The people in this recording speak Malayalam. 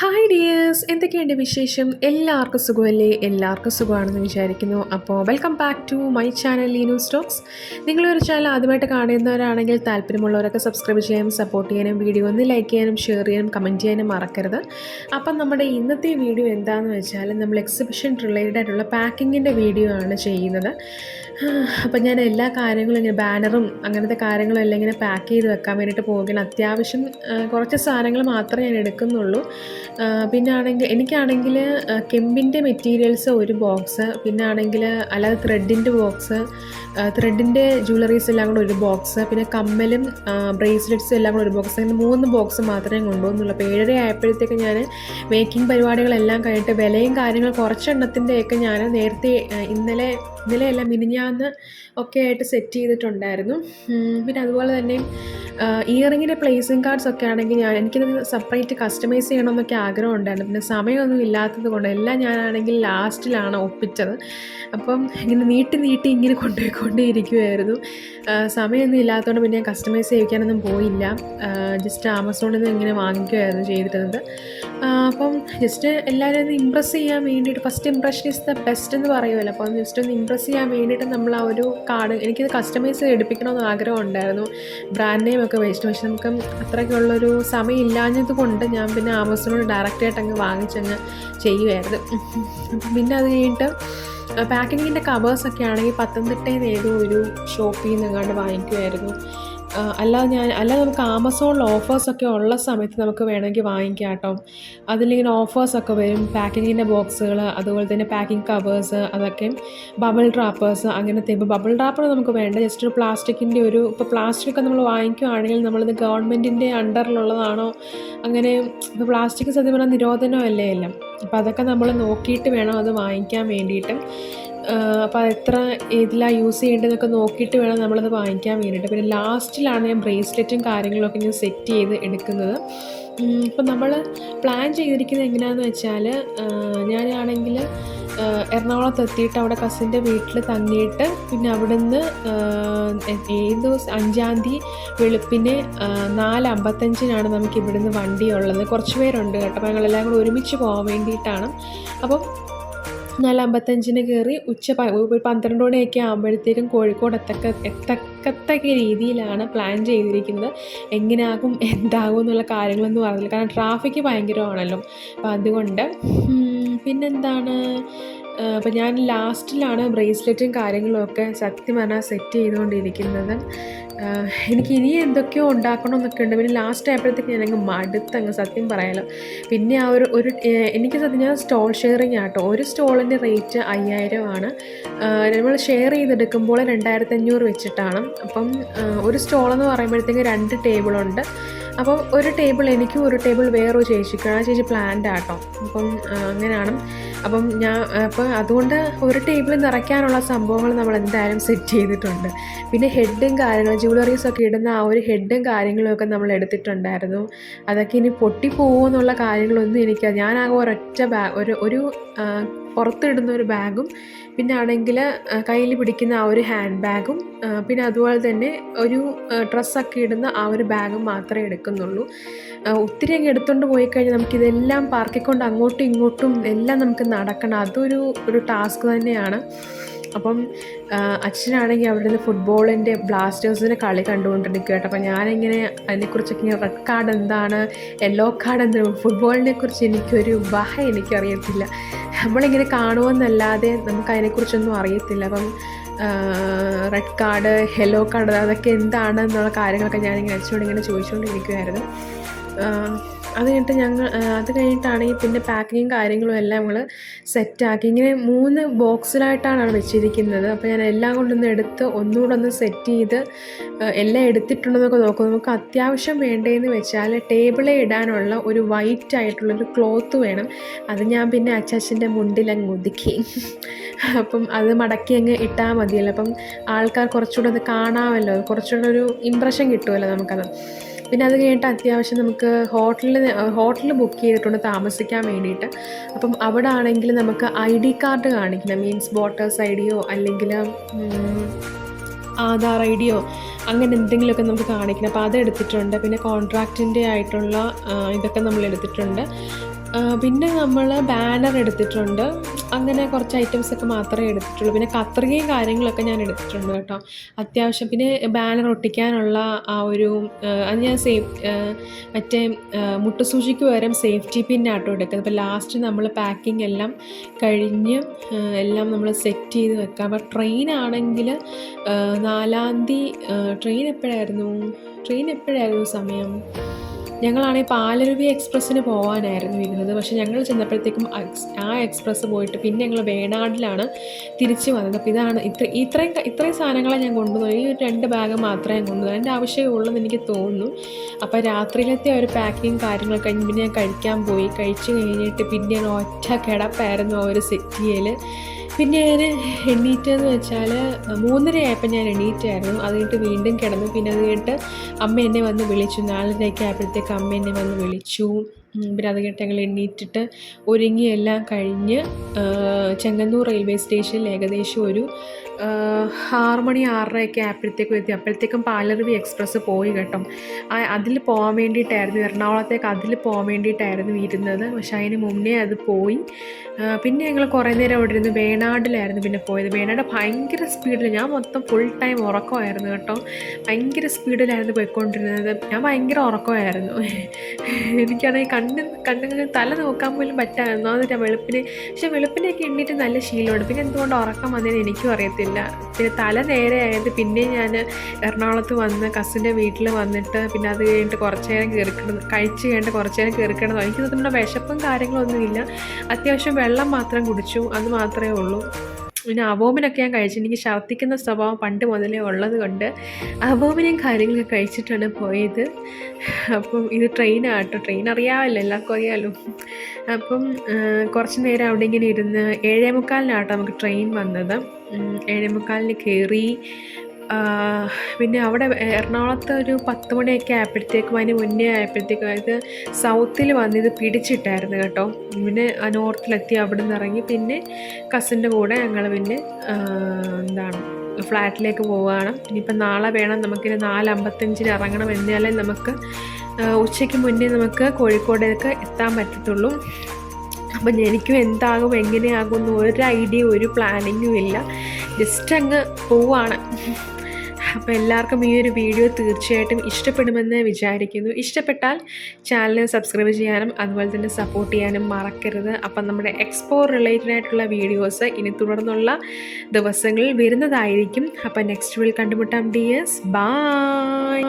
ഹായ് ഡിയേഴ്സ് എന്തൊക്കെയുണ്ട് വിശേഷം? എല്ലാവർക്കും സുഖമല്ലേ? എല്ലാവർക്കും സുഖമാണെന്ന് വിചാരിക്കുന്നു. അപ്പോൾ welcome back to my channel Leenu Stokes നിങ്ങളൊരു ചാനൽ ആദ്യമായിട്ട് കാണുന്നവരാണെങ്കിൽ താല്പര്യമുള്ളവരൊക്കെ സബ്സ്ക്രൈബ് ചെയ്യാനും സപ്പോർട്ട് ചെയ്യാനും വീഡിയോ ഒന്ന് ലൈക്ക് ചെയ്യാനും ഷെയർ ചെയ്യാനും കമന്റ് ചെയ്യാനും മറക്കരുത്. അപ്പം നമ്മുടെ ഇന്നത്തെ വീഡിയോ എന്താണെന്ന് വെച്ചാൽ നമ്മൾ എക്സിബിഷൻ റിലേറ്റഡ് ആയിട്ടുള്ള പാക്കിങ്ങിന്റെ വീഡിയോ ആണ് ചെയ്യുന്നത്. അപ്പം ഞാൻ എല്ലാ കാര്യങ്ങളും ഇങ്ങനെ ബാനറും അങ്ങനത്തെ കാര്യങ്ങളും എല്ലാം ഇങ്ങനെ പാക്ക് ചെയ്ത് വെക്കാൻ വേണ്ടിയിട്ട് പോകുകയാണ് അത്യാവശ്യം കുറച്ച് സാധനങ്ങൾ മാത്രമേ ഞാൻ എടുക്കുന്നുള്ളൂ. പിന്നെ ആണെങ്കിൽ എനിക്കാണെങ്കിൽ കെമ്പിന്റെ മെറ്റീരിയൽസ് ഒരു ബോക്സ് പിന്നെ ആണെങ്കിൽ അല്ലാതെ ത്രെഡിന്റെ ബോക്സ് ത്രെഡിന്റെ ജ്വല്ലറീസ് എല്ലാം കൂടെ ഒരു ബോക്സ് പിന്നെ കമ്മലും ബ്രേസ്ലെറ്റ്സും എല്ലാം കൂടെ ഒരു ബോക്സ് അങ്ങനെ മൂന്ന് ബോക്സ് മാത്രമേ കൊണ്ടുപോകുന്നുള്ളൂ. അപ്പോൾ ഏഴര ആയപ്പോഴത്തേക്ക് ഞാൻ മേക്കിംഗ് പരിപാടികളെല്ലാം കഴിഞ്ഞിട്ട് വിലയും കാര്യങ്ങൾ കുറച്ചെണ്ണത്തിന്റെയൊക്കെ ഞാൻ നേരത്തെ ഇന്നലെ ഇന്നലെ എല്ലാം മിനിഞ്ഞാന്ന് ഒക്കെ ആയിട്ട് സെറ്റ് ചെയ്തിട്ടുണ്ടായിരുന്നു. പിന്നെ അതുപോലെ തന്നെ ഇയറിങ്ങിന്റെ പ്ലേസിംഗ് കാർഡ്സ് ഒക്കെ ആണെങ്കിൽ ഞാൻ എനിക്കത് സെപ്പറേറ്റ് കസ്റ്റമൈസ് ചെയ്യണമെന്നൊക്കെ ആഗ്രഹം ഉണ്ടായിരുന്നു പിന്നെ സമയമൊന്നും ഇല്ലാത്തത് കൊണ്ട് എല്ലാം ഞാനാണെങ്കിൽ ലാസ്റ്റിലാണ് ഒപ്പിച്ചത്. അപ്പം ഇങ്ങനെ നീട്ടി നീട്ടി ഇങ്ങനെ കൊണ്ടുപോയിക്കൊണ്ടേ ഇരിക്കുമായിരുന്നു സമയമൊന്നും ഇല്ലാത്തതുകൊണ്ട് പിന്നെ ഞാൻ കസ്റ്റമൈസ് ചെയ്യിക്കാനൊന്നും പോയില്ല. ജസ്റ്റ് ആമസോണിൽ നിന്ന് ഇങ്ങനെ വാങ്ങിക്കുമായിരുന്നു ചെയ്തിരുന്നത്. അപ്പം ജസ്റ്റ് എല്ലാവരും ഒന്ന് ഇമ്പ്രസ് ചെയ്യാൻ വേണ്ടിയിട്ട് first impression is the best എന്ന് പറയുമല്ലോ അപ്പം ജസ്റ്റ് ഒന്ന് ഇമ്പ്രസ് ചെയ്യാൻ വേണ്ടിയിട്ട് നമ്മൾ ആ ഒരു കാർഡ് എനിക്കിത് കസ്റ്റമൈസ് എടുപ്പിക്കണമെന്ന് ആഗ്രഹം ഉണ്ടായിരുന്നു ബ്രാൻഡ് നെയിം ഒക്കെ വെച്ചിട്ട് പക്ഷെ നമുക്ക് അത്രയ്ക്കുള്ളൊരു സമയം ഇല്ലാഞ്ഞത് കൊണ്ട് ഞാൻ പിന്നെ ആമസോണിൽ ഡയറക്റ്റായിട്ട് അങ്ങ് വാങ്ങിച്ചങ്ങ് ചെയ്യുമായിരുന്നു പിന്നെ അത് കഴിഞ്ഞിട്ട് പാക്കിങ്ങിന്റെ കവേഴ്സൊക്കെ ആണെങ്കിൽ പത്തനംതിട്ടയിൽ നിന്ന് ഏതോ ഒരു ഷോപ്പിൽ എങ്ങാണ്ട് വാങ്ങിക്കുമായിരുന്നു അല്ലാതെ ഞാൻ അല്ലാതെ നമുക്ക് ആമസോണിൽ ഓഫേഴ്സൊക്കെ ഉള്ള സമയത്ത് നമുക്ക് വേണമെങ്കിൽ വാങ്ങിക്കാം കേട്ടോ. അതിലിങ്ങനെ ഓഫേഴ്സൊക്കെ വരും. പാക്കിങ്ങിന്റെ ബോക്സുകൾ അതുപോലെ തന്നെ പാക്കിംഗ് കവേഴ്സ് അതൊക്കെ ബബിൾ ഡ്രാപ്പേഴ്സ് അങ്ങനത്തെ ഇപ്പോൾ ബബിൾ ഡ്രാപ്പർ നമുക്ക് വേണ്ട. ജസ്റ്റ് ഒരു പ്ലാസ്റ്റിക്കിന്റെ ഒരു ഇപ്പോൾ പ്ലാസ്റ്റിക് നമ്മൾ വാങ്ങിക്കുകയാണെങ്കിൽ നമ്മളിത് ഗവൺമെന്റിന്റെ അണ്ടറിലുള്ളതാണോ അങ്ങനെ ഇപ്പോൾ പ്ലാസ്റ്റിക് സത്യം പറഞ്ഞാൽ നിരോധനമല്ലേ എല്ലാം? അപ്പോൾ അതൊക്കെ നമ്മൾ നോക്കിയിട്ട് വേണം അത് വാങ്ങിക്കാൻ വേണ്ടിയിട്ട്. അപ്പോൾ എത്ര ഇതിലാണ് യൂസ് ചെയ്യേണ്ടതെന്നൊക്കെ നോക്കിയിട്ട് വേണം നമ്മളത് വാങ്ങിക്കാൻ വേണ്ടിയിട്ട്. പിന്നെ ലാസ്റ്റിലാണ് ഞാൻ ബ്രേസ്ലെറ്റും കാര്യങ്ങളൊക്കെ ഞാൻ സെറ്റ് ചെയ്ത് എടുക്കുന്നത്. ഇപ്പം നമ്മൾ പ്ലാൻ ചെയ്തിരിക്കുന്നത് എങ്ങനെയാണെന്ന് വെച്ചാൽ ഞാനാണെങ്കിൽ എറണാകുളത്ത് എത്തിയിട്ട് അവിടെ കസിന്റെ വീട്ടിൽ തങ്ങിയിട്ട് പിന്നെ അവിടുന്ന് ഏത് അഞ്ചാം തീയതി വെളുപ്പിന് നാല് അമ്പത്തഞ്ചിനാണ് നമുക്ക് ഇവിടുന്ന് വണ്ടി ഉള്ളത് കുറച്ച് പേരുണ്ട് കേട്ടോ. അപ്പോൾ ഞങ്ങളെല്ലാം കൂടെ ഒരുമിച്ച് പോകാൻ വേണ്ടിയിട്ടാണ്. അപ്പം നാല് അമ്പത്തഞ്ചിന് കയറി ഉച്ച ഒരു പന്ത്രണ്ട് മണിയൊക്കെ ആകുമ്പോഴത്തേക്കും കോഴിക്കോട് എത്തക്ക എത്തക്കത്തക്ക രീതിയിലാണ് പ്ലാൻ ചെയ്തിരിക്കുന്നത്. എങ്ങനെയാകും എന്താകും എന്നുള്ള കാര്യങ്ങളൊന്നും പറഞ്ഞില്ല കാരണം ട്രാഫിക് ഭയങ്കരമാണല്ലോ. അപ്പം അതുകൊണ്ട് പിന്നെന്താണ്? അപ്പം ഞാൻ ലാസ്റ്റിലാണ് ബ്രേസ്ലെറ്റും കാര്യങ്ങളും ഒക്കെ സത്യം പറഞ്ഞാൽ സെറ്റ് ചെയ്തുകൊണ്ടിരിക്കുന്നത്. എനിക്ക് ഇനി എന്തൊക്കെയോ ഉണ്ടാക്കണം എന്നൊക്കെ ഉണ്ട്. പിന്നെ ലാസ്റ്റ് ആയപ്പോഴത്തേക്ക് ഞാനങ്ങ് മടുത്തങ്ങ് സത്യം പറയാലോ. പിന്നെ ആ ഒരു ഒരു എനിക്ക് സത്യം ഞാൻ സ്റ്റോൾ ഷെയറിങ് ആട്ടോ. ഒരു സ്റ്റോളിന്റെ റേറ്റ് അയ്യായിരം ആണ്. നമ്മൾ ഷെയർ ചെയ്തെടുക്കുമ്പോൾ രണ്ടായിരത്തി അഞ്ഞൂറ് വെച്ചിട്ടാണ്. അപ്പം ഒരു ഒരു സ്റ്റോളെന്ന് പറയുമ്പോഴത്തേക്ക് രണ്ട് ടേബിളുണ്ട് അപ്പം ഒരു ടേബിൾ എനിക്കും ഒരു ടേബിൾ വേറൊരു ചേച്ചിക്കും. ആ ചേച്ചി പ്ലാൻഡ് ആട്ടോ. അപ്പം അങ്ങനെയാണ്. അപ്പം ഞാൻ അപ്പോൾ അതുകൊണ്ട് ഒരു ടേബിൾ നിറയ്ക്കാനുള്ള സംഭവങ്ങൾ നമ്മൾ എന്തായാലും സെറ്റ് ചെയ്തിട്ടുണ്ട്. പിന്നെ ഹെഡും കാര്യങ്ങളും ജ്വല്ലറീസ് ഒക്കെ ഇടുന്ന ആ ഒരു ഹെഡും കാര്യങ്ങളും ഒക്കെ നമ്മൾ എടുത്തിട്ടുണ്ടായിരുന്നു. അതൊക്കെ ഇനി പൊട്ടിപ്പോകുമോ എന്നുള്ള കാര്യങ്ങളൊന്നും എനിക്ക് ഞാനാകെ ഒരൊറ്റ ബാഗ് ഒരു ഒരു പുറത്തിടുന്ന ഒരു ബാഗും പിന്നെ ആണെങ്കിൽ കയ്യിൽ പിടിക്കുന്ന ആ ഒരു ഹാൻഡ് ബാഗും പിന്നെ അതുപോലെ തന്നെ ഒരു ഡ്രസ്സൊക്കെ ഇടുന്ന ആ ഒരു ബാഗും മാത്രമേ എടുക്കുന്നുള്ളൂ. ഒത്തിരി അങ്ങ് എടുത്തുകൊണ്ട് പോയി കഴിഞ്ഞാൽ നമുക്കിതെല്ലാം പാർക്കിക്കൊണ്ട് അങ്ങോട്ടും ഇങ്ങോട്ടും എല്ലാം നമുക്ക് നടക്കണം. അതൊരു ഒരു ടാസ്ക് തന്നെയാണ്. അപ്പം അച്ഛനാണെങ്കിൽ അവിടെ നിന്ന് ഫുട്ബോളിന്റെ ബ്ലാസ്റ്റേഴ്സിന്റെ കളി കണ്ടുകൊണ്ടിരിക്കുക കേട്ടോ അപ്പം ഞാനിങ്ങനെ അതിനെക്കുറിച്ചൊക്കെ ഇങ്ങനെ റെഡ് കാർഡ് എന്താണ് യെല്ലോ കാർഡ് എന്താണ് ഫുട്ബോളിനെ കുറിച്ച് എനിക്കൊരു വഹ എനിക്കറിയത്തില്ല. നമ്മളിങ്ങനെ കാണുമെന്നല്ലാതെ നമുക്ക് അതിനെക്കുറിച്ചൊന്നും അറിയത്തില്ല. അപ്പം റെഡ് കാർഡ് യെല്ലോ കാർഡ് അതൊക്കെ എന്താണ് എന്നുള്ള കാര്യങ്ങളൊക്കെ ഞാനിങ്ങനെ അച്ഛനോട് ഇങ്ങനെ ചോദിച്ചുകൊണ്ടിരിക്കുമായിരുന്നു അത് കഴിഞ്ഞിട്ട് ഞങ്ങൾ അത് കഴിഞ്ഞിട്ടാണെങ്കിൽ പിന്നെ പാക്കിങ്ങും കാര്യങ്ങളും എല്ലാം ഞങ്ങൾ സെറ്റാക്കി. ഇങ്ങനെ മൂന്ന് ബോക്സിലായിട്ടാണ് വെച്ചിരിക്കുന്നത്. അപ്പോൾ ഞാൻ എല്ലാം കൊണ്ടൊന്ന് എടുത്ത് ഒന്നുകൂടെ ഒന്ന് സെറ്റ് ചെയ്ത് എല്ലാം എടുത്തിട്ടുണ്ടെന്നൊക്കെ നോക്കും. നമുക്ക് അത്യാവശ്യം വേണ്ടതെന്ന് വെച്ചാൽ ടേബിളിൽ ഇടാനുള്ള ഒരു വൈറ്റ് ആയിട്ടുള്ളൊരു ക്ലോത്ത് വേണം. അത് ഞാൻ പിന്നെ അച്ചാച്ചന്റെ മുണ്ടിൽ അങ്ങ് ഒതുക്കി. അപ്പം അത് മടക്കി അങ്ങ് ഇട്ടാൽ മതിയല്ലോ. അപ്പം ആൾക്കാർ കുറച്ചുകൂടെ അത് കാണാമല്ലോ. കുറച്ചുകൂടെ ഒരു ഇമ്പ്രഷൻ കിട്ടുമല്ലോ നമുക്കത്. പിന്നെ അത് കഴിഞ്ഞിട്ട് അത്യാവശ്യം നമുക്ക് ഹോട്ടലിൽ ഹോട്ടലിൽ ബുക്ക് ചെയ്തിട്ടുണ്ട് താമസിക്കാൻ വേണ്ടിയിട്ട്. അപ്പം അവിടെ ആണെങ്കിൽ നമുക്ക് ഐ ഡി കാർഡ് കാണിക്കണം. മീൻസ് വോട്ടേഴ്സ് ഐ ഡിയോ അല്ലെങ്കിൽ ആധാർ ഐ ഡിയോ അങ്ങനെ എന്തെങ്കിലുമൊക്കെ നമുക്ക് കാണിക്കണം. അപ്പോൾ അത് എടുത്തിട്ടുണ്ട് പിന്നെ കോൺട്രാക്റ്റിന്റെ ആയിട്ടുള്ള ഇതൊക്കെ നമ്മൾ എടുത്തിട്ടുണ്ട്. പിന്നെ നമ്മൾ ബാനർ എടുത്തിട്ടുണ്ട്. അങ്ങനെ കുറച്ച് ഐറ്റംസ് ഒക്കെ മാത്രമേ എടുത്തിട്ടുള്ളൂ. പിന്നെ കത്രികയും കാര്യങ്ങളൊക്കെ ഞാൻ എടുത്തിട്ടുണ്ട് കേട്ടോ. അത്യാവശ്യം പിന്നെ ബാനർ ഒട്ടിക്കാനുള്ള ആ ഒരു അത് ഞാൻ സേഫ് മറ്റേ മുട്ടുസൂചിക്ക് പകരം സേഫ്റ്റി പിന്നാട്ടോ എടുക്കുന്നത്. അപ്പോൾ ലാസ്റ്റ് നമ്മൾ പാക്കിംഗ് എല്ലാം കഴിഞ്ഞ് എല്ലാം നമ്മൾ സെറ്റ് ചെയ്ത് വെക്കാം. അപ്പോൾ ട്രെയിൻ ആണെങ്കിൽ നാലാം തീയതി ട്രെയിൻ എപ്പോഴായിരുന്നു? ട്രെയിൻ എപ്പോഴായിരുന്നു സമയം? ഞങ്ങളാണെങ്കിൽ പാലരുവി എക്സ്പ്രസ്സിന് പോകാനായിരുന്നു ഇരുന്നത്. പക്ഷേ ഞങ്ങൾ ചെന്നപ്പോഴത്തേക്കും ആ എക്സ്പ്രസ് പോയിട്ട് പിന്നെ ഞങ്ങൾ വേണാടിലാണ് തിരിച്ചു വന്നത്. അപ്പോൾ ഇതാണ് ഇത്ര ഇത്രയും ഇത്രയും സാധനങ്ങളെ ഞാൻ കൊണ്ടുപോയി ഈ ഒരു രണ്ട് ബാഗ് മാത്രമേ ഞാൻ കൊണ്ടുപോയി എന്റെ ആവശ്യമേ ഉള്ളെന്ന് എനിക്ക് തോന്നുന്നു. അപ്പോൾ രാത്രിയിലത്തെ ഒരു പാക്കിങ് കാര്യങ്ങളൊക്കെ കഴിഞ്ഞ് പിന്നെ ഞാൻ കഴിക്കാൻ പോയി. കഴിച്ചു കഴിഞ്ഞിട്ട് പിന്നെ ഒറ്റ കിടപ്പായിരുന്നു ആ ഒരു സെറ്റിയിൽ പിന്നെ ഞാൻ എണ്ണീറ്റെന്ന് വെച്ചാൽ മൂന്നരയായപ്പോൾ ഞാൻ എണ്ണീറ്റായിരുന്നു അത് കഴിഞ്ഞിട്ട് വീണ്ടും കിടന്നു. പിന്നെ അത് കഴിഞ്ഞിട്ട് അമ്മ എന്നെ വന്ന് വിളിച്ചു. നാലരയൊക്കെ ആയപ്പോഴത്തേക്ക് അമ്മ എന്നെ വന്ന് വിളിച്ചു. പിന്നെ അത് കേട്ട് ഞങ്ങൾ എണ്ണീറ്റിട്ട് ഒരുങ്ങിയെല്ലാം കഴിഞ്ഞ് ചെങ്ങന്നൂർ റെയിൽവേ സ്റ്റേഷനിൽ ഏകദേശം ഒരു ആറ് മണി ആറരയൊക്കെ ആയപ്പോഴത്തേക്കും എത്തി. അപ്പോഴത്തേക്കും പാലരുവി എക്സ്പ്രസ് പോയി കേട്ടോ. അതിൽ പോകാൻ വേണ്ടിയിട്ടായിരുന്നു. എറണാകുളത്തേക്ക് അതിൽ പോകാൻ വേണ്ടിയിട്ടായിരുന്നു ഇരുന്നത്. പക്ഷേ അതിന് മുന്നേ അത് പോയി. പിന്നെ ഞങ്ങൾ കുറേ നേരം അവിടെ ഇരുന്ന് വേണാടിലായിരുന്നു പിന്നെ പോയത്. വേണാട് ഭയങ്കര സ്പീഡിൽ ഞാൻ മൊത്തം ഫുൾ ടൈം ഉറക്കമായിരുന്നു കേട്ടോ. ഭയങ്കര സ്പീഡിലായിരുന്നു പോയിക്കൊണ്ടിരുന്നത്. ഞാൻ ഭയങ്കര ഉറക്കമായിരുന്നു. എനിക്കാണെങ്കിൽ കണ്ണ് കണ്ണിന് തല നോക്കാൻ പോലും പറ്റായിരുന്നു എന്നിട്ട് വെളുപ്പിന് പക്ഷെ വെളുപ്പിനെയൊക്കെ എണ്ണീറ്റ് നല്ല ശീലമുണ്ട്. പിന്നെ എന്തുകൊണ്ട് ഉറക്കം വന്നതിന് എനിക്കും അറിയത്തില്ല. പിന്നെ തല നേരെ ആയത് പിന്നെ ഞാൻ എറണാകുളത്ത് വന്ന് കസിന്റെ വീട്ടിൽ വന്നിട്ട് പിന്നെ അത് കഴിഞ്ഞിട്ട് കുറച്ച് നേരം കയറിക്കണം കഴിച്ച് കഴിഞ്ഞിട്ട് കുറച്ച് നേരം കയറിക്കണം എനിക്ക് നമ്മുടെ വിശപ്പും കാര്യങ്ങളൊന്നുമില്ല. അത്യാവശ്യം വെള്ളം മാത്രം കുടിച്ചു അത് മാത്രമേ ഉള്ളൂ. പിന്നെ അവോമിനൊക്കെ ഞാൻ കഴിച്ചു എനിക്ക് ഛർദ്ദിക്കുന്ന സ്വഭാവം പണ്ട് മുതലേ ഉള്ളത് കൊണ്ട് അവോമിനെയും കാര്യങ്ങളൊക്കെ കഴിച്ചിട്ടാണ് പോയത്. അപ്പം ഇത് ട്രെയിനാട്ടോ ട്രെയിൻ അറിയാമല്ലോ എല്ലാവർക്കും അറിയാമല്ലോ അപ്പം കുറച്ച് നേരം അവിടെ ഇങ്ങനെ ഇരുന്ന് ഏഴേ മുക്കാലിനാട്ടോ നമുക്ക് ട്രെയിൻ വന്നത്. ഏഴേ മുക്കാലിന് കയറി പിന്നെ അവിടെ എറണാകുളത്ത് ഒരു പത്ത് മണിയൊക്കെ ആയപ്പോഴത്തേക്കും അതിന് മുന്നേ ആയപ്പോഴത്തേക്കും അതായത് സൗത്തിൽ വന്ന് ഇത് പിടിച്ചിട്ടായിരുന്നു കേട്ടോ. പിന്നെ നോർത്തിലെത്തി അവിടെ നിന്ന് ഇറങ്ങി പിന്നെ കസിന്റെ കൂടെ ഞങ്ങൾ പിന്നെ എന്താണ് ഫ്ലാറ്റിലേക്ക് പോവുകയാണ്. ഇനിയിപ്പോൾ നാളെ വേണം നമുക്കിനി നാല് അമ്പത്തഞ്ചിന് ഇറങ്ങണം എന്നാലേ നമുക്ക് ഉച്ചയ്ക്ക് മുന്നേ നമുക്ക് കോഴിക്കോടേക്ക് എത്താൻ പറ്റത്തുള്ളൂ. അപ്പം എനിക്കും എന്താകും എങ്ങനെയാകും ഒരു ഐഡിയ ഒരു പ്ലാനിങ്ങും ഇല്ല. ജസ്റ്റ് അങ്ങ് പോവാണ് അപ്പോൾ എല്ലാവർക്കും ഈ ഒരു വീഡിയോ തീർച്ചയായിട്ടും ഇഷ്ടപ്പെടുമെന്ന് വിചാരിക്കുന്നു. ഇഷ്ടപ്പെട്ടാൽ ചാനൽ സബ്സ്ക്രൈബ് ചെയ്യാനും അതുപോലെ തന്നെ സപ്പോർട്ട് ചെയ്യാനും മറക്കരുത്. അപ്പം നമ്മുടെ എക്സ്പോ റിലേറ്റഡ് ആയിട്ടുള്ള വീഡിയോസ് ഇനി തുടർന്നുള്ള ദിവസങ്ങളിൽ വരുന്നതായിരിക്കും. അപ്പം നെക്സ്റ്റ് വിൽ കണ്ടുമുട്ടാം. Dears bye